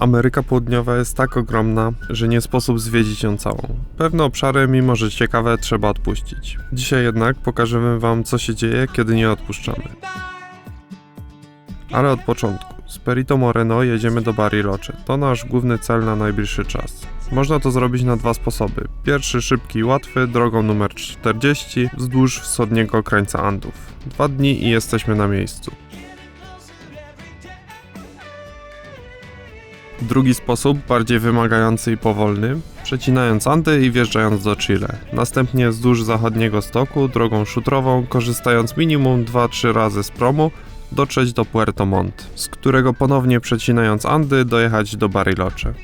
Ameryka Południowa jest tak ogromna, że nie sposób zwiedzić ją całą. Pewne obszary, mimo że ciekawe, trzeba odpuścić. Dzisiaj jednak pokażemy Wam, co się dzieje, kiedy nie odpuszczamy. Ale od początku. Z Perito Moreno jedziemy do Bariloche. To nasz główny cel na najbliższy czas. Można to zrobić na dwa sposoby. Pierwszy szybki i łatwy, drogą numer 40 wzdłuż wschodniego krańca Andów. Dwa dni i jesteśmy na miejscu. Drugi sposób, bardziej wymagający i powolny, przecinając Andy i wjeżdżając do Chile. Następnie wzdłuż zachodniego stoku, drogą szutrową, korzystając minimum 2-3 razy z promu, dotrzeć do Puerto Montt, z którego ponownie przecinając Andy dojechać do Bariloche.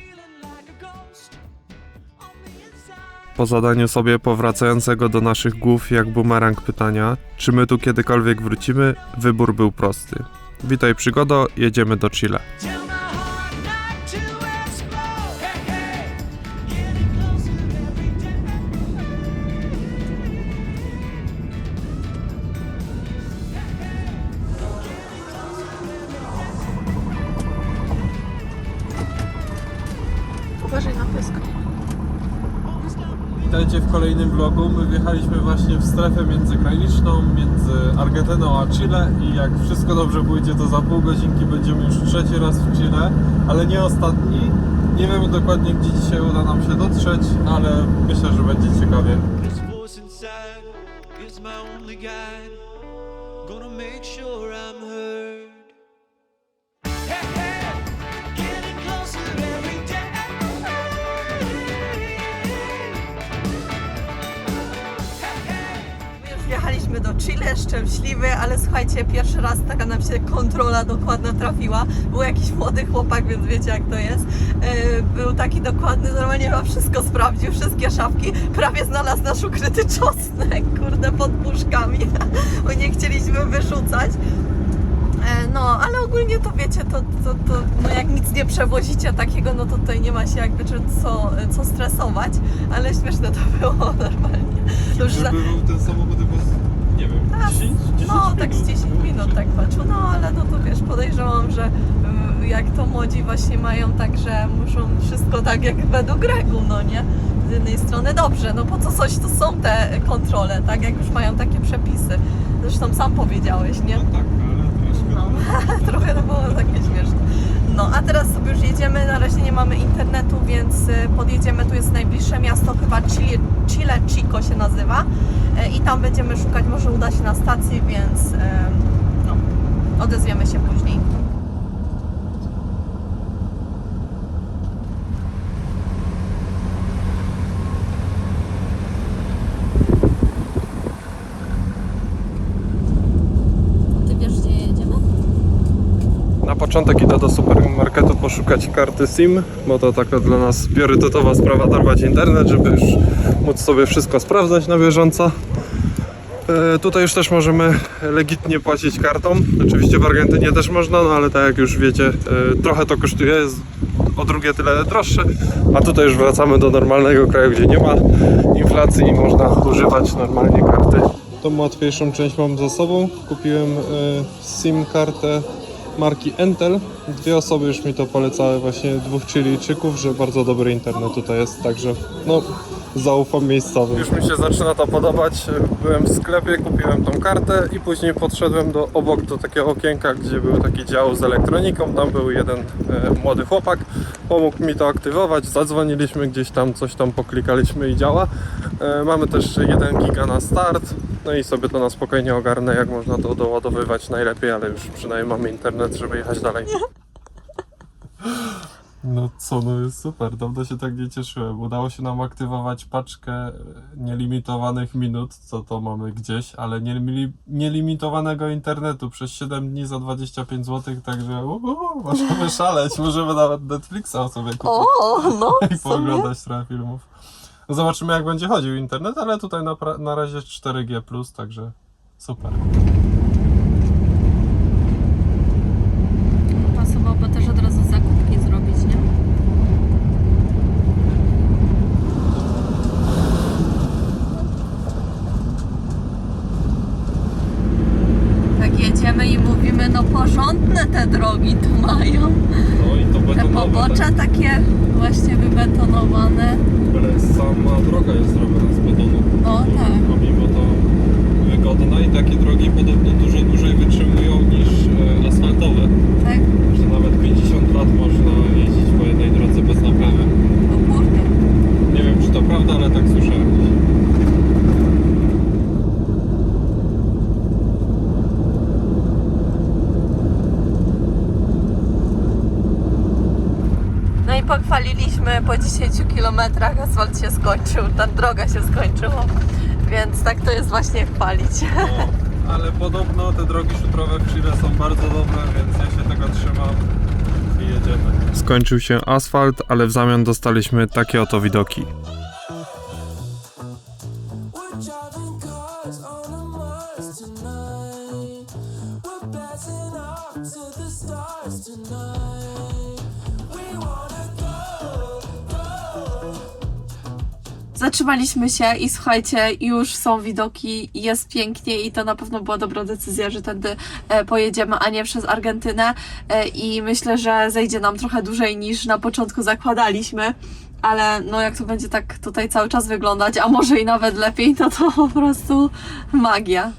Po zadaniu sobie powracającego do naszych głów jak bumerang pytania, czy my tu kiedykolwiek wrócimy, wybór był prosty. Witaj przygodo, jedziemy do Chile. Vlogu. My wjechaliśmy właśnie w strefę międzygraniczną między Argentyną a Chile i jak wszystko dobrze pójdzie, to za pół godzinki będziemy już trzeci raz w Chile, ale nie ostatni. Nie wiemy dokładnie, gdzie dzisiaj uda nam się dotrzeć, ale myślę, że będzie ciekawie. Gonna make sure I'm heard. Już wjechaliśmy do Chile, szczęśliwy, ale słuchajcie, pierwszy raz taka nam się kontrola dokładna trafiła. Był jakiś młody chłopak, więc wiecie jak to jest. Yy, Był taki dokładny, normalnie ma wszystko sprawdził, wszystkie szafki. Prawie znalazł nasz ukryty czosnek, kurde, pod puszkami, bo nie chcieliśmy wyrzucać. E, No, ale ogólnie to wiecie, to, to, to no jak nic nie przewozicie takiego, no to tutaj nie ma się jakby co, co stresować, ale śmieszne to było normalnie. To już za, był ten samochód chyba, nie Tak, 10, 10 no tak z 10 minut tak patrzę, no ale no to wiesz, podejrzewam, że y, jak to młodzi właśnie mają tak, że muszą wszystko tak jak według reguł, no nie? Z jednej strony dobrze, no po co coś, to są te kontrole, tak? Jak już mają takie przepisy. Zresztą sam powiedziałeś, nie? tak, ale troszkę No, trochę to było takie śmieszne. No, a teraz sobie już jedziemy, na razie nie mamy internetu, więc y, podjedziemy, tu jest najbliższe miasto, chyba Chile, Chile Chico się nazywa E, i tam będziemy szukać, może uda się na stacji, więc em, no, odezwiemy się później. Ty wiesz, gdzie jedziemy? Na początek idę do supermarketu poszukać karty SIM, bo to taka dla nas priorytetowa sprawa dorwać internet, żeby już móc sobie wszystko sprawdzać na bieżąco. E, tutaj już też możemy legitnie płacić kartą. Oczywiście w Argentynie też można, no ale tak jak już wiecie, e, trochę to kosztuje, jest o drugie tyle droższe, a tutaj już wracamy do normalnego kraju, gdzie nie ma inflacji i można używać normalnie karty. Tą łatwiejszą część mam za sobą. Kupiłem e, SIM kartę marki Entel. Dwie osoby już mi to polecały, właśnie dwóch Chilijczyków, że bardzo dobry internet tutaj jest, także no zaufam miejscowym. Już mi się zaczyna to podobać. Byłem w sklepie, kupiłem tą kartę i później podszedłem do obok do takiego okienka, gdzie był taki dział z elektroniką. Tam był jeden e, młody chłopak, pomógł mi to aktywować. Zadzwoniliśmy gdzieś tam, coś tam poklikaliśmy i działa. E, mamy też 1 giga na start. No i sobie to na spokojnie ogarnę, jak można to doładowywać najlepiej, ale już przynajmniej mamy internet, żeby jechać dalej. No co, no jest super, dawno się tak nie cieszyłem. Udało się nam aktywować paczkę e, nielimitowanych minut, co to mamy gdzieś, ale nieli- nielimitowanego internetu przez 7 dni za 25 zł, także uhu, możemy szaleć, możemy nawet Netflixa sobie kupić O, no, i pooglądać trochę filmów. No zobaczymy jak będzie chodził internet, ale tutaj na, na razie 4G+, także super. Pasowałoby też od razu zakupki zrobić, nie? Tak jedziemy i mówimy, no porządne te drogi tu mają. No i to Te betonowe. Zbocze takie właśnie wybetonowane. Ale sama droga jest zrobiona z betonu. No tak. A mimo to wygodna i takie drogi podobno dużo dłużej wytrzymują niż e, asfaltowe. Tak? Że nawet 50 lat można jeździć po jednej drodze bez naprawy. O kurde. Nie wiem czy to prawda, ale tak słyszałem. No i pochwaliliśmy po 10 kilometrach, asfalt się skończył, ta droga się skończyła. Więc tak to jest właśnie chwalić. No, ale podobno te drogi szutrowe w Chile są bardzo dobre, więc ja się tego trzymam i jedziemy. Skończył się asfalt, ale w zamian dostaliśmy takie oto widoki. Zatrzymaliśmy się i słuchajcie, już są widoki, jest pięknie i to na pewno była dobra decyzja, że tędy e, pojedziemy, a nie przez Argentynę E, i myślę, że zejdzie nam trochę dłużej niż na początku zakładaliśmy. Ale no jak to będzie tak tutaj cały czas wyglądać, a może i nawet lepiej, no to po prostu magia.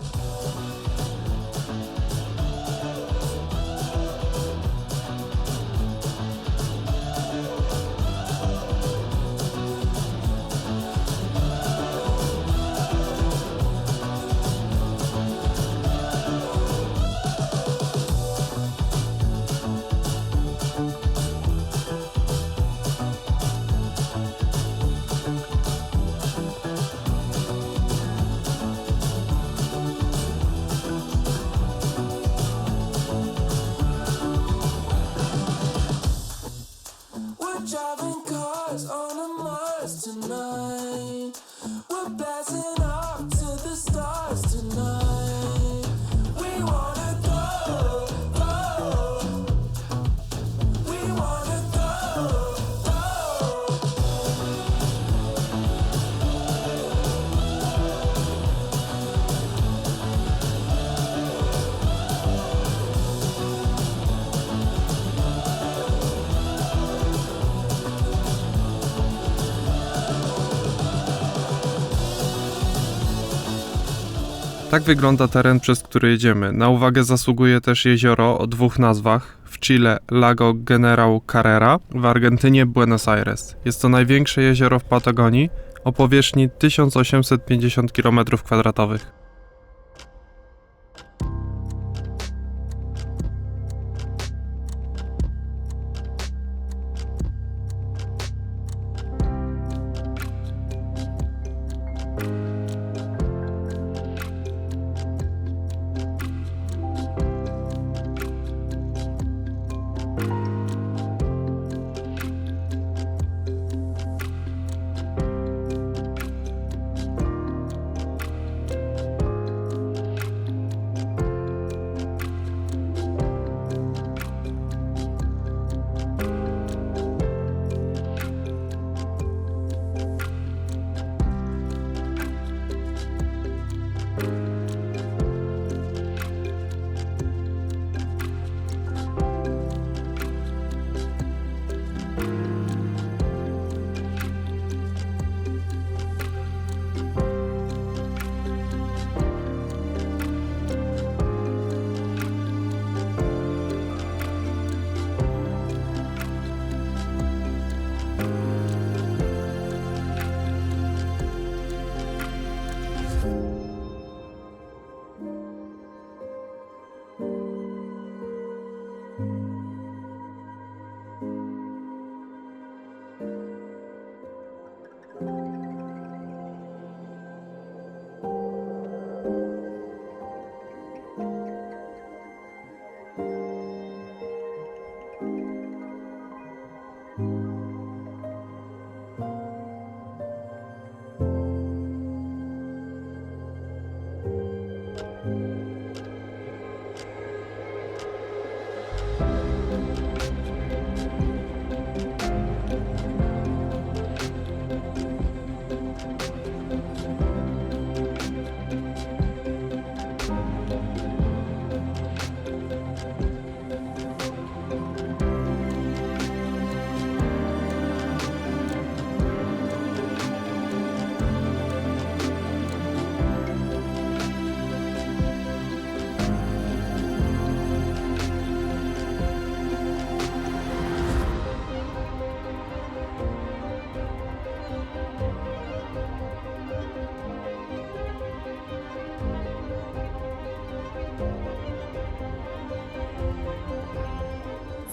Tak wygląda teren, przez który jedziemy. Na uwagę zasługuje też jezioro o dwóch nazwach. W Chile Lago General Carrera, w Argentynie Buenos Aires. Jest to największe jezioro w Patagonii o powierzchni 1850 km2.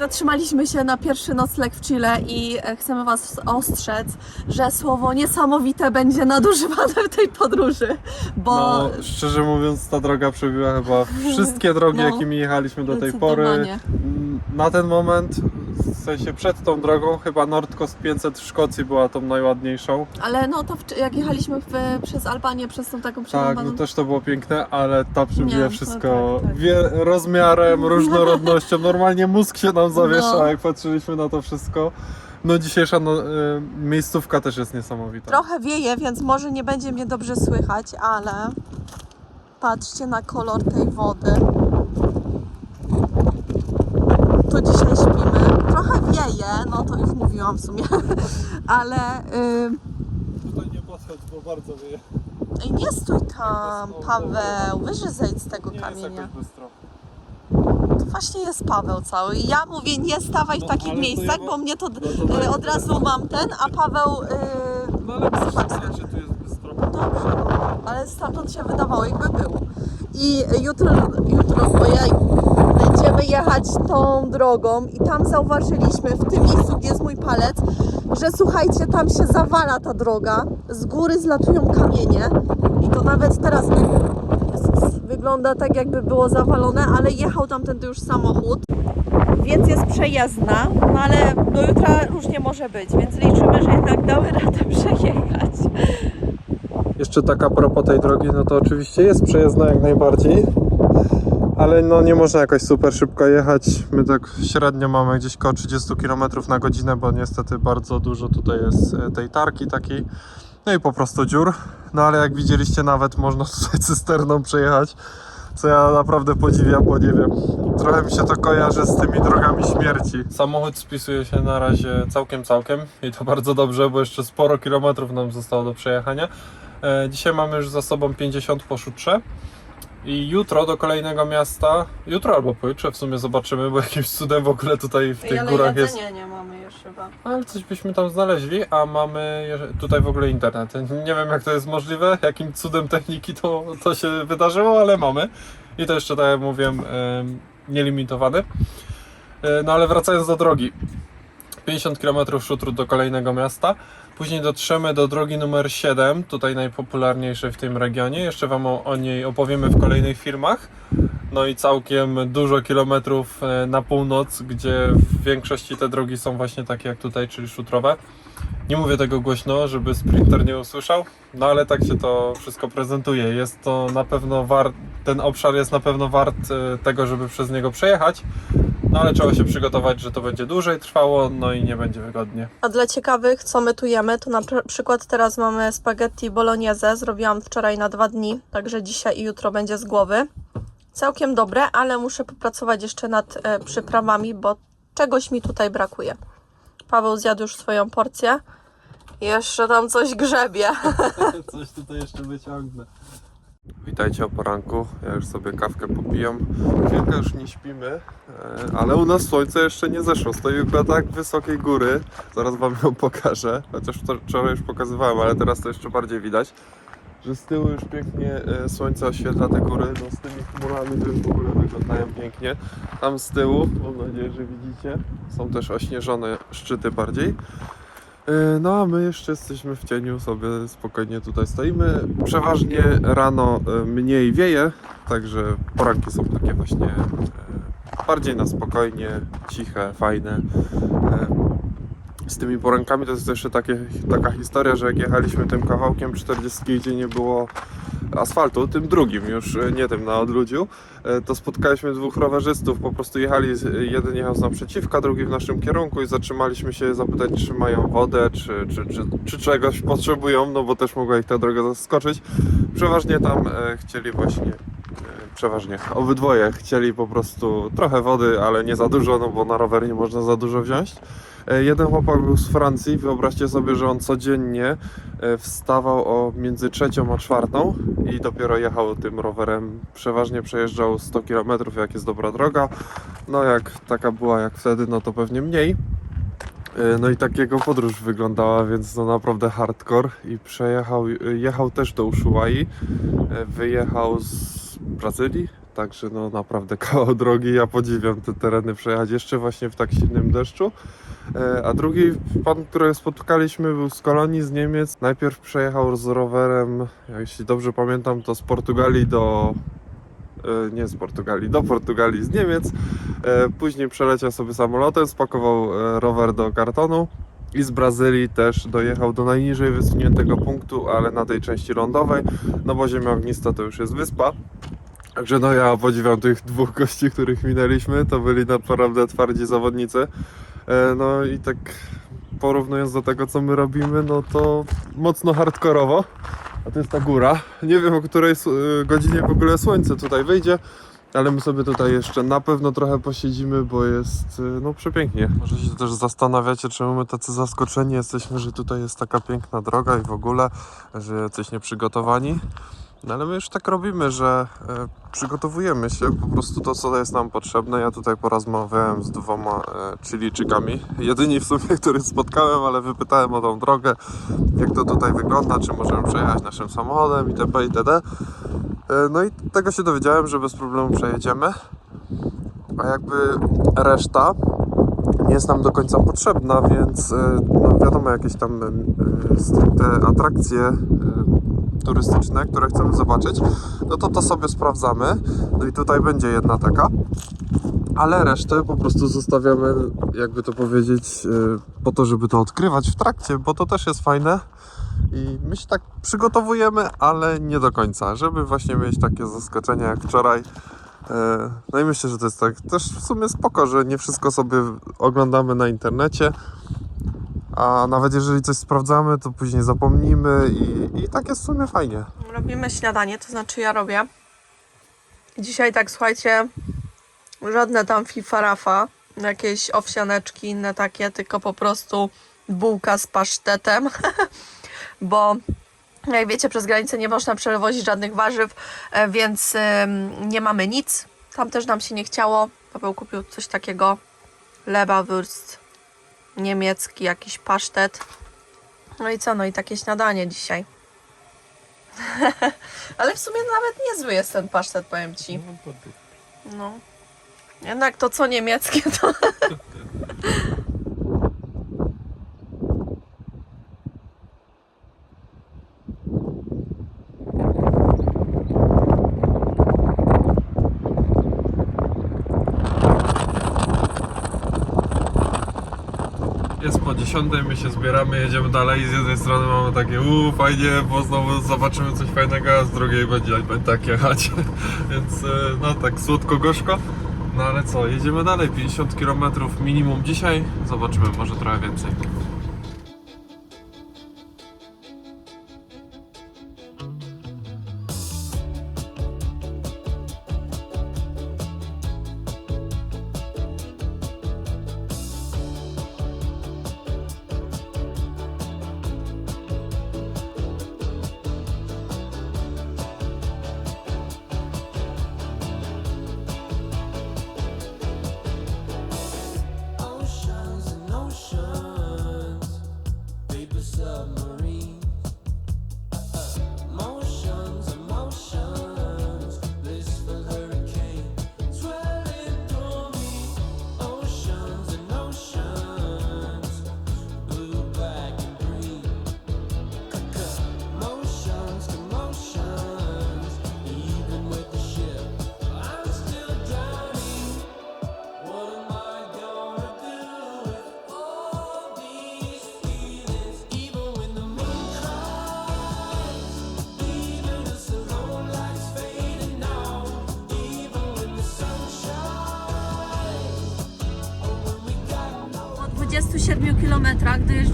Zatrzymaliśmy się na pierwszy nocleg w Chile i e, chcemy Was ostrzec, że słowo niesamowite będzie nadużywane w tej podróży, bo No, szczerze mówiąc, ta droga przebiła chyba wszystkie drogi, No, jakimi jechaliśmy do tej pory. Na ten moment, sensie przed tą drogą, chyba Nordcoast 500 w Szkocji była tą najładniejszą. Ale no to w, jak jechaliśmy w, przez Albanię, przez tą taką Tak, przerąbaną... no też to było piękne, ale ta przebija Nie, wszystko no tak, tak. Wie, rozmiarem, różnorodnością. Normalnie mózg się nam zawiesza, No. jak patrzyliśmy na to wszystko. No dzisiejsza no, y, miejscówka też jest niesamowita. Trochę wieje, więc może nie będzie mnie dobrze słychać, ale patrzcie na kolor tej wody. Tu dzisiaj śpimy. No to już mówiłam w sumie, ale ym, Tutaj nie podchodź, bo bardzo wieje. ej, nie stój tam, Paweł, wyżej zejdź z tego Nie jest kamienia. To właśnie jest Paweł cały. I Ja mówię, nie stawaj w No, takich ale to miejscach, bo mnie to, no y, od razu mam ten, a Paweł... y, No ale czy tu jest bystro. Dobrze, ale stamtąd się wydawało, jakby był. I jutro, jutro ojej, będziemy jechać tą drogą i tam zauważyliśmy, w tym miejscu, gdzie jest mój palec, że słuchajcie, tam się zawala ta droga, z góry zlatują kamienie i to nawet teraz wygląda tak, jakby było zawalone, ale jechał tamtędy już samochód. Więc jest przejezdna, no ale do jutra różnie może być, więc liczymy, że jednak dały radę przejechać. Jeszcze taka propos tej drogi, no to oczywiście jest przejezdna jak najbardziej, ale no nie można jakoś super szybko jechać. My tak średnio mamy gdzieś koło 30 km na godzinę, bo niestety bardzo dużo tutaj jest e, tej tarki takiej, no i po prostu dziur. No ale jak widzieliście nawet można tutaj cysterną przejechać, co ja naprawdę podziwiam, bo nie wiem, trochę mi się to kojarzy z tymi drogami śmierci. Samochód spisuje się na razie całkiem, całkiem i to bardzo dobrze, bo jeszcze sporo kilometrów nam zostało do przejechania. E, Dzisiaj mamy już za sobą 50 po szutrze. I jutro do kolejnego miasta, jutro albo pojutrze w sumie zobaczymy, bo jakimś cudem w ogóle tutaj w tych górach jest. nie mamy już chyba. Ale coś byśmy tam znaleźli, a mamy tutaj w ogóle internet. Nie wiem jak to jest możliwe, jakim cudem techniki to, to się wydarzyło, ale mamy. I to jeszcze tak jak mówiłem, em, nielimitowany. E, No ale wracając do drogi. 50 km szutru do kolejnego miasta. Później dotrzemy do drogi numer 7, tutaj najpopularniejszej w tym regionie. Jeszcze Wam o, o niej opowiemy w kolejnych filmach. No i całkiem dużo kilometrów e, na północ, gdzie w większości te drogi są właśnie takie jak tutaj, czyli szutrowe. Nie mówię tego głośno, żeby sprinter nie usłyszał, no ale tak się to wszystko prezentuje. Jest to na pewno wart, ten obszar jest na pewno wart e, tego, żeby przez niego przejechać. No ale trzeba się przygotować, że to będzie dłużej trwało, no i nie będzie wygodnie. A dla ciekawych, co my tu jemy, to na pr- przykład teraz mamy spaghetti bolognese, zrobiłam wczoraj na dwa dni, także dzisiaj i jutro będzie z głowy. Całkiem dobre, ale muszę popracować jeszcze nad e, przyprawami, bo czegoś mi tutaj brakuje. Paweł zjadł już swoją porcję. i Jeszcze tam coś grzebie. Coś tutaj jeszcze wyciągnę. Witajcie o poranku. Ja już sobie kawkę popijam. Chwilkę już nie śpimy, e, ale u nas słońce jeszcze nie zeszło. Stoimy na tak wysokiej góry. Zaraz Wam ją pokażę. Chociaż to wczoraj już pokazywałem, ale teraz to jeszcze bardziej widać. Że z tyłu już pięknie e, słońce oświetla te góry. No z tymi chmurami to już w ogóle wyglądają pięknie. Tam z tyłu, mam nadzieję, że widzicie, są też ośnieżone szczyty bardziej. E, No a my jeszcze jesteśmy w cieniu, sobie spokojnie tutaj stoimy. Przeważnie rano e, mniej wieje, także poranki są takie właśnie bardziej na spokojnie, ciche, fajne. Z tymi porankami to jest jeszcze takie, taka historia, że jak jechaliśmy tym kawałkiem 40, gdzie nie było asfaltu, tym drugim już, e, nie tym na odludziu, e, to spotkaliśmy dwóch rowerzystów, po prostu jechali, jeden jechał z naprzeciwka, drugi w naszym kierunku i zatrzymaliśmy się zapytać, czy mają wodę, czy, czy, czy, czy czegoś potrzebują, no bo też mogła ich ta droga zaskoczyć. Przeważnie tam e, chcieli właśnie, przeważnie, obydwoje chcieli po prostu trochę wody, ale nie za dużo, no bo na rower nie można za dużo wziąć. E, Jeden chłopak był z Francji, wyobraźcie sobie, że on codziennie e, wstawał o między trzecią a czwartą i dopiero jechał tym rowerem. Przeważnie przejeżdżał 100 km, jak jest dobra droga. No jak taka była jak wtedy, no to pewnie mniej. E, No i tak jego podróż wyglądała, więc no naprawdę hardcore i przejechał, jechał też do Ushuai, e, wyjechał z Brazylii, Także no naprawdę kawał drogi. Ja podziwiam te tereny przejechać jeszcze właśnie w tak silnym deszczu. E, A drugi pan, którego spotkaliśmy, był z kolonii z Niemiec. Najpierw przejechał z rowerem, jeśli dobrze pamiętam, to z Portugalii do. e, Nie z Portugalii, do Portugalii z Niemiec. E, Później przeleciał sobie samolotem, spakował rower do kartonu i z Brazylii też dojechał do najniżej wysuniętego punktu, ale na tej części lądowej, no bo Ziemia Ognista to już jest wyspa. Także no ja podziwiam tych dwóch gości, których minęliśmy, to byli naprawdę twardzi zawodnicy. E, No i tak porównując do tego, co my robimy, no to mocno hardkorowo. A to jest ta góra. Nie wiem o której y, godzinie w ogóle słońce tutaj wyjdzie, ale my sobie tutaj jeszcze na pewno trochę posiedzimy, bo jest y, no przepięknie. Może się też zastanawiacie, czemu my tacy zaskoczeni jesteśmy, że tutaj jest taka piękna droga i w ogóle, że jacyś nieprzygotowani. No ale my już tak robimy, że e, przygotowujemy się po prostu to, co jest nam potrzebne. Ja tutaj porozmawiałem z dwoma e, Chilijczykami, jedyni w sumie, których spotkałem, ale wypytałem o tą drogę, jak to tutaj wygląda, czy możemy przejechać naszym samochodem itp. itd. E, no i tego się dowiedziałem, że bez problemu przejedziemy. A jakby reszta nie jest nam do końca potrzebna, więc no wiadomo, jakieś tam stricte atrakcje turystyczne, które chcemy zobaczyć, no to to sobie sprawdzamy. No i tutaj będzie jedna taka. Ale resztę po prostu zostawiamy, jakby to powiedzieć, e, po to, żeby to odkrywać w trakcie, bo to też jest fajne. I my się tak przygotowujemy, ale nie do końca, żeby właśnie mieć takie zaskoczenie jak wczoraj. E, No i myślę, że to jest tak też w sumie spoko, że nie wszystko sobie oglądamy na internecie. A nawet jeżeli coś sprawdzamy, to później zapomnimy i, i tak jest w sumie fajnie. Robimy śniadanie, to znaczy ja robię. Dzisiaj tak, słuchajcie, żadne tam fifarafa, jakieś owsianeczki, inne takie, tylko po prostu bułka z pasztetem, bo jak wiecie, przez granicę nie można przewozić żadnych warzyw, e, więc nie mamy nic. Tam też nam się nie chciało. Paweł kupił coś takiego, Leberwurst, niemiecki jakiś pasztet. No i co, no i takie śniadanie dzisiaj. Ale w sumie nawet niezły jest ten pasztet, powiem Ci. No. Jednak to co niemieckie to... Jest po 10, my się zbieramy, jedziemy dalej i z jednej strony mamy takie uuu fajnie, bo znowu zobaczymy coś fajnego, a z drugiej będzie, będzie tak jechać. Więc e, no tak słodko-gorzko. No ale co, jedziemy dalej, 50 km minimum dzisiaj, zobaczymy, może trochę więcej.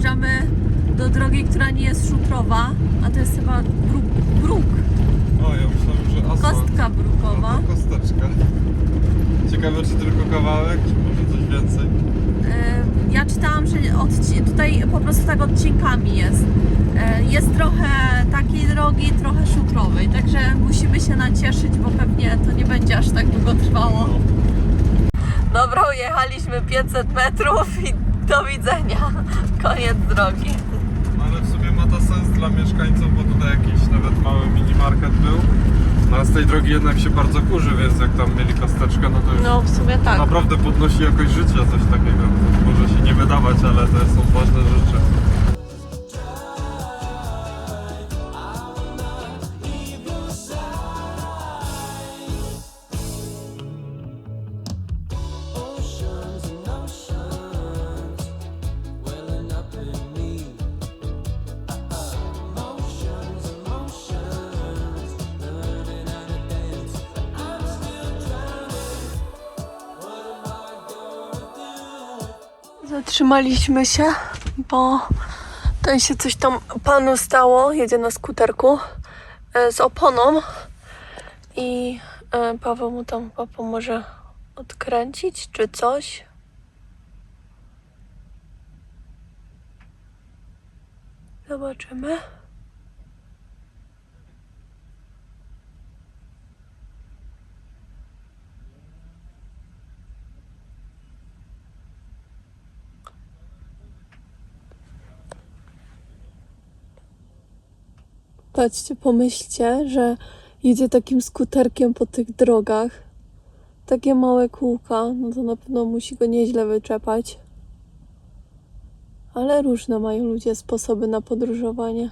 Dojeżdżamy do drogi, która nie jest szutrowa, a to jest chyba bruk, bruk O, ja myślałem, że asfalt. kostka brukowa. No, kosteczka. Ciekawe, czy tylko kawałek, czy może coś więcej? E, Ja czytałam, że tutaj po prostu tak odcinkami jest. E, Jest trochę takiej drogi, trochę szutrowej, także musimy się nacieszyć, bo pewnie to nie będzie aż tak długo trwało. Dobra, ujechaliśmy 500 metrów i do widzenia. Koniec drogi. No ale w sumie ma to sens dla mieszkańców, bo tutaj jakiś nawet mały minimarket był. No a z tej drogi jednak się bardzo kurzy, więc jak tam mieli kosteczkę, no to już No w sumie tak. naprawdę podnosi jakość życia, coś takiego. Może się nie wydawać, ale to są ważne rzeczy. Zatrzymaliśmy się, bo tutaj się coś tam panu stało. Jedzie na skuterku e, z oponą i e, Paweł mu tam chyba pomoże odkręcić czy coś. Zobaczymy. Patrzcie, pomyślcie, że jedzie takim skuterkiem po tych drogach. Takie małe kółka, no to na pewno musi go nieźle wyczepać. Ale różne mają ludzie sposoby na podróżowanie.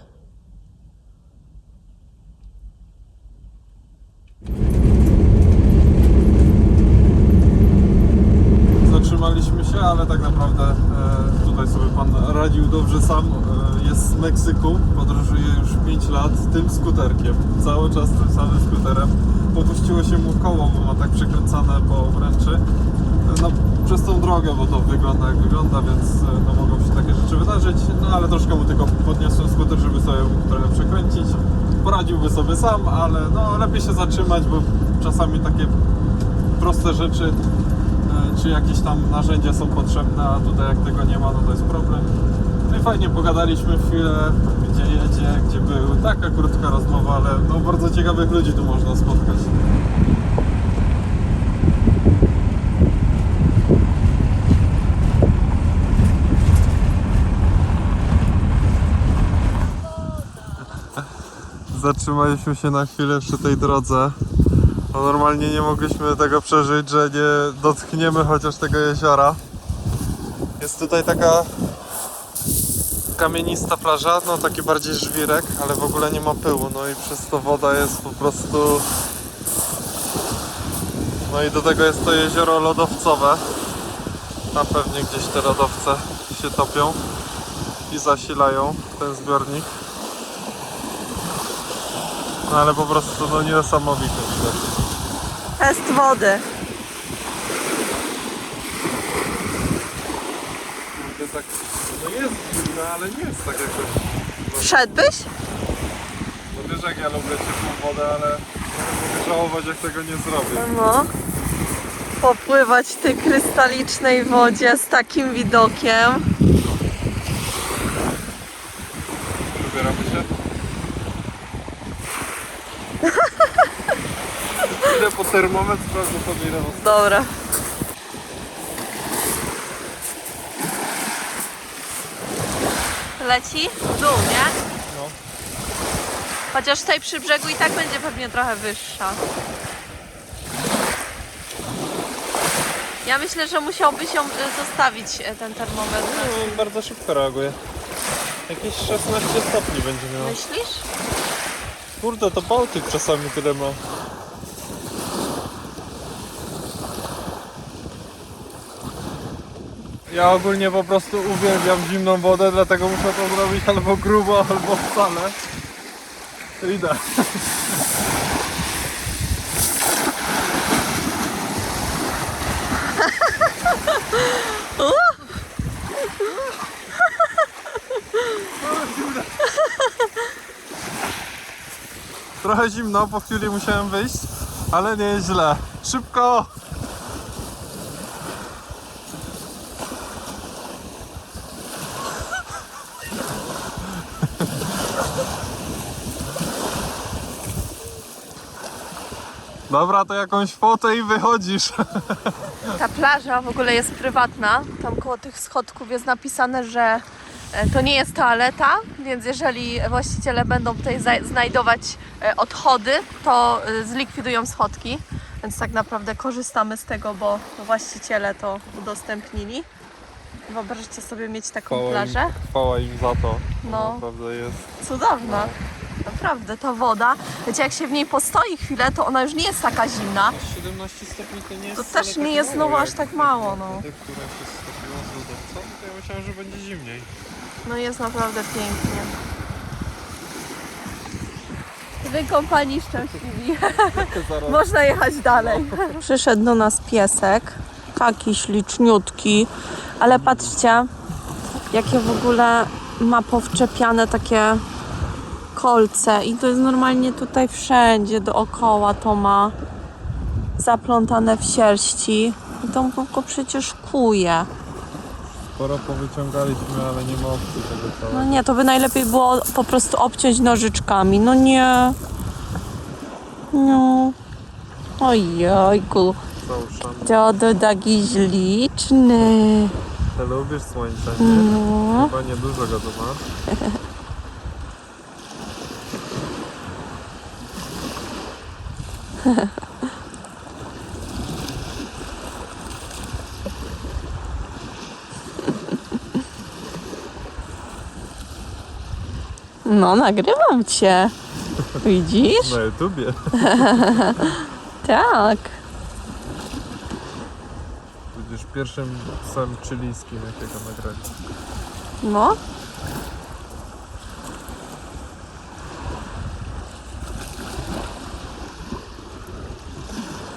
Zatrzymaliśmy się, ale tak naprawdę e, tutaj sobie pan radził dobrze sam. E, Meksyku, podróżuje już 5 lat tym skuterkiem. Cały czas tym samym skuterem. Popuściło się mu koło, bo ma tak przekręcane po obręczy. No, przez tą drogę, bo to wygląda jak wygląda, więc e, no, mogą się takie rzeczy wydarzyć. No ale troszkę mu tylko podniosłem skuter, żeby sobie mógł trochę przekręcić. Poradziłby sobie sam, ale no lepiej się zatrzymać, bo czasami takie proste rzeczy e, czy jakieś tam narzędzia są potrzebne, a tutaj jak tego nie ma, no to jest problem. No i fajnie pogadaliśmy chwilę, gdzie jedzie, gdzie był. Taka krótka rozmowa, ale no bardzo ciekawych ludzi tu można spotkać. Zatrzymaliśmy się na chwilę przy tej drodze. No normalnie nie mogliśmy tego przeżyć, że nie dotkniemy chociaż tego jeziora. Jest tutaj taka kamienista plaża, no taki bardziej żwirek, ale w ogóle nie ma pyłu, no i przez to woda jest po prostu... No i do tego jest to jezioro lodowcowe. Tam pewnie gdzieś te lodowce się topią i zasilają ten zbiornik. No ale po prostu no niesamowite widać. Test wody. Tak, no jest zimno, ale nie jest tak jakoś. Wszedłbyś? No wiesz jak ja lubię ciepłą wodę, ale mogę żałować jak tego nie zrobię. No. Popływać w tej krystalicznej wodzie z takim widokiem. Wybieramy się. Idę po termometr, sprawdzę sobie ile Dobra. Leci w dół, nie? No. Chociaż tutaj przy brzegu i tak będzie pewnie trochę wyższa. Ja myślę, że musiałbyś ją y, zostawić, y, ten termometr. no bardzo szybko reaguje. Jakieś 16 stopni będzie miał. Myślisz? Kurde, to Bałtyk czasami tyle ma. Ja ogólnie po prostu uwielbiam zimną wodę, dlatego muszę to zrobić albo grubo, albo wcale. Idę. Trochę zimno, po chwili musiałem wyjść, ale nie jest źle. Szybko! Dobra, to jakąś fotę i wychodzisz. Ta plaża w ogóle jest prywatna. Tam koło tych schodków jest napisane, że E, To nie jest toaleta, więc jeżeli właściciele będą tutaj znajdować e, odchody, to e, zlikwidują schodki. Więc tak naprawdę korzystamy z tego, bo właściciele to udostępnili. Wyobraźcie sobie mieć taką plażę. chwała im za to. No. Naprawdę jest. Cudowna. Naprawdę, ta woda. Wiecie, jak się w niej postoi chwilę, to ona już nie jest taka zimna. 17 stopni to nie jest To wcale też tak nie jest mało, znowu aż tak mało, no. Wtedy, która się stopiła z lodowcem, to ja myślałem, że będzie zimniej. No jest naprawdę pięknie. Wykąpani szczęśliwi. Można jechać dalej. Przyszedł do nas piesek. Taki śliczniutki. Ale patrzcie, jakie w ogóle ma powczepiane takie kolce. I to jest normalnie tutaj wszędzie dookoła to ma zaplątane w sierści. I to go przecież kuje. Sporo powyciągaliśmy, ale nie ma opcji tego No całego. nie, to by najlepiej było po prostu obciąć nożyczkami. No nie. No. Ojojku. Do taki śliczny. Ty lubisz słońce, nie? No. Chyba niedużo go tu masz. No, nagrywam cię. Widzisz? Na YouTubie. Tak. Będziesz pierwszym psem chilijskim, jakiego nagrali. No.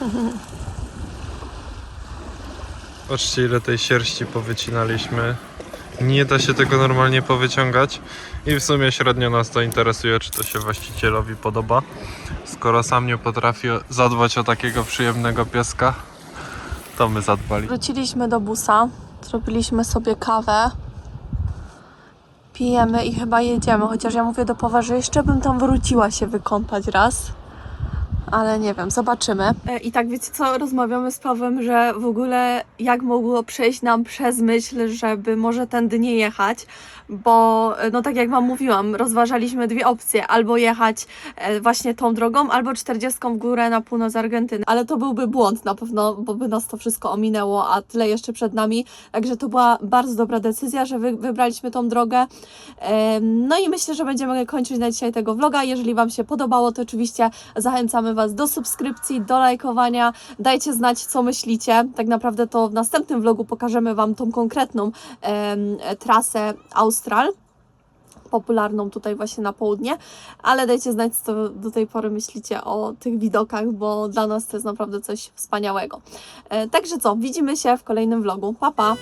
Patrzcie ile tej sierści powycinaliśmy. Nie da się tego normalnie powyciągać i w sumie średnio nas to interesuje, czy to się właścicielowi podoba. Skoro sam nie potrafi zadbać o takiego przyjemnego pieska, to my zadbali. Wróciliśmy do busa. Zrobiliśmy sobie kawę. Pijemy i chyba jedziemy. Chociaż ja mówię do Powa, że jeszcze bym tam wróciła się wykąpać raz. Ale nie wiem, zobaczymy. I tak wiecie co, rozmawiamy z Pawłem, że w ogóle jak mogło przejść nam przez myśl, żeby może tędy nie jechać, bo no tak jak Wam mówiłam, rozważaliśmy dwie opcje, albo jechać e, właśnie tą drogą, albo 40 w górę na północ Argentyny, ale to byłby błąd na pewno, bo by nas to wszystko ominęło, a tyle jeszcze przed nami, także to była bardzo dobra decyzja, że wy, wybraliśmy tą drogę. No i myślę, że będziemy kończyć na dzisiaj tego vloga. Jeżeli Wam się podobało, to oczywiście zachęcamy Was do subskrypcji, do lajkowania. Dajcie znać, co myślicie. Tak naprawdę to w następnym vlogu pokażemy Wam tą konkretną trasę Austral popularną tutaj właśnie na południe, ale dajcie znać, co do tej pory myślicie o tych widokach, bo dla nas to jest naprawdę coś wspaniałego. E, Także co, widzimy się w kolejnym vlogu. Pa, pa!